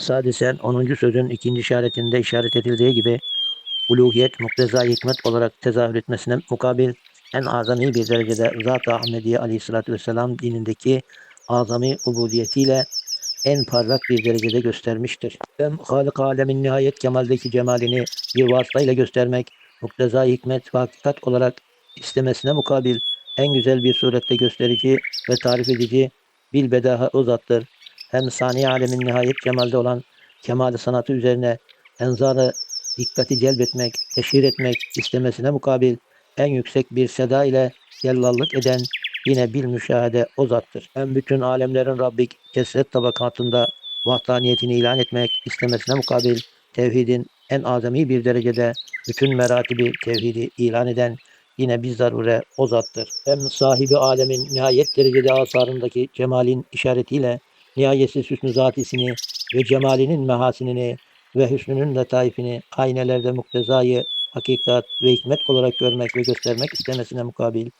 Sadisen 10. sözün ikinci işaretinde işaret edildiği gibi uluhiyet, mukteza hikmet olarak tezahür etmesine mukabil en azami bir derecede Zat-ı Ahmediye Aleyhisselatü Vesselam dinindeki azami ubudiyetiyle en parlak bir derecede göstermiştir. Hem Halik alemin nihayet kemaldeki cemalini bir vasıtayla göstermek, mukteza hikmet ve hakikat olarak istemesine mukabil en güzel bir surette gösterici ve tarif edici bilbedaha o zattır. Hem sani alemin nihayet cemalde olan kemal sanatı üzerine enzarı dikkati celbetmek, teşhir etmek istemesine mukabil en yüksek bir seda ile cellallık eden yine bil müşahede o zattır. Hem bütün alemlerin Rabbi kesret tabakatında vahdaniyetini ilan etmek istemesine mukabil tevhidin en azami bir derecede bütün meratibi tevhidi ilan eden yine bir zarure o zattır. Hem sahibi alemin nihayet derecede asarındaki cemalin işaretiyle nihayetsiz hüsnü zatisini ve cemalinin mehasinini ve hüsnünün letaifini aynelerde muktezayı hakikat ve hikmet olarak görmek ve göstermek istemesine mukabil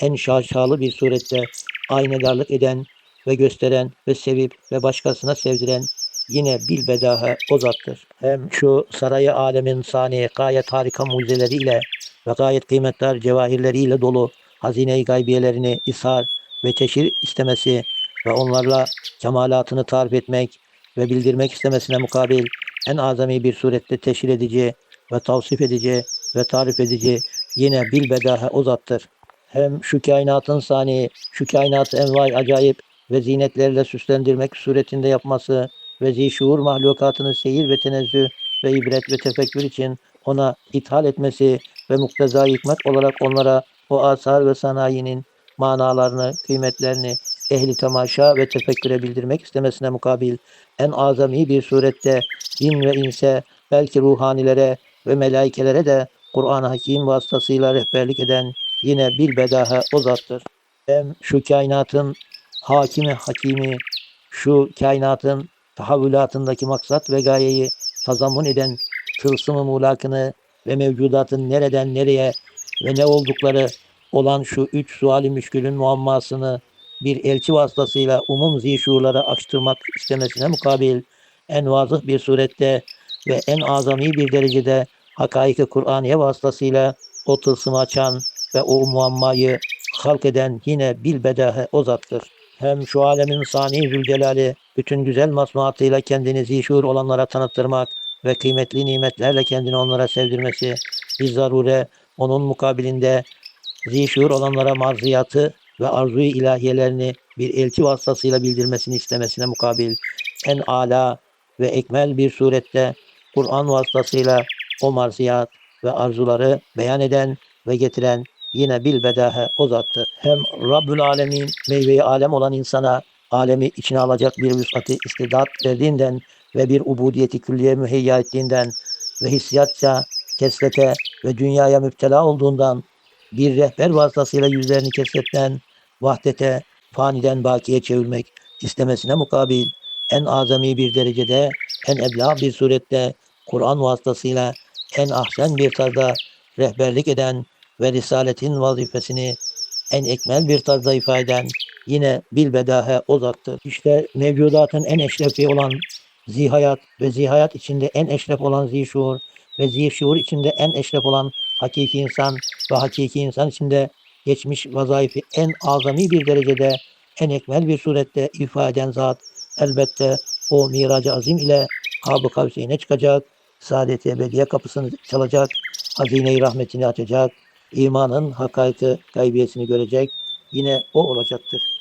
en şaşalı bir surette aynedarlık eden ve gösteren ve sevip ve başkasına sevdiren yine bilbedaha o zattır. Hem şu sarayı alemin sani gayet harika mucizeleriyle ve gayet kıymetli cevahirleriyle dolu hazine-i gaybiyelerini ishar ve teşhir istemesi ve onlarla kemalatını tarif etmek ve bildirmek istemesine mukabil en azami bir surette teşhir edici ve tavsif edici ve tarif edici yine bilbedaha o zattır. Hem şu kainatın sani, şu kainatı envai acayip ve zinetlerle süslendirmek suretinde yapması ve zişuur mahlukatını seyir ve tenezzüh ve ibret ve tefekkür için ona ithal etmesi ve mukteza hikmet olarak onlara o asar ve sanayinin manalarını, kıymetlerini ehli temaşa ve tefekküre bildirmek istemesine mukabil en azami bir surette din ve inse belki ruhanilere ve melaikelere de Kur'an-ı Hakim vasıtasıyla rehberlik eden yine bilbedaha o zattır. Hem şu kainatın hakimi hakimi, şu kainatın tahavvülatındaki maksat ve gayeyi tazammun eden tılsımı mulakını ve mevcudatın nereden nereye ve ne oldukları olan şu üç suali müşkülün muammasını bir elçi vasıtasıyla umum zişurlara açtırmak istemesine mukabil en vazıh bir surette ve en azami bir derecede hakaiki Kur'aniye vasıtasıyla o tılsımı açan ve o muammayı halk eden yine bilbedahe o zattır. Hem şu alemin sani zülcelali bütün güzel masnuatıyla kendini zişur olanlara tanıttırmak ve kıymetli nimetlerle kendini onlara sevdirmesi bir zarure onun mukabilinde zişur olanlara marziyatı ve arzu ilahiyelerini bir elçi vasıtasıyla bildirmesini istemesine mukabil en ala ve ekmel bir surette Kur'an vasıtasıyla o marziyat ve arzuları beyan eden ve getiren yine bilbedahe o zattır. Hem Rabbül Alemin meyveyi alem olan insana alemi içine alacak bir vüsatı istidat verdiğinden ve bir ubudiyeti külliye müheyya ettiğinden ve hissiyatça keslete ve dünyaya müptela olduğundan bir rehber vasıtasıyla yüzlerini kesretten vahdete, faniden bakiye çevirmek istemesine mukabil en azami bir derecede, en ebla bir surette Kur'an vasıtasıyla en ahsen bir tarzda rehberlik eden ve risaletin vazifesini en ekmel bir tarzda ifade eden yine bilbedahe o zattır. İşte mevcudatın en eşrefi olan zihayat ve zihayat içinde en eşref olan zişuur ve zişuur içinde en eşref olan hakiki insan ve hakiki insan içinde geçmiş vazaifi en azami bir derecede en ekmel bir surette ifade eden zat elbette o miracı azim ile Kab-ı Kavseyn'e çıkacak, saadet ebediye kapısını çalacak, hazine-i rahmetini açacak, imanın hakaiki gaybiyesini görecek, yine o olacaktır.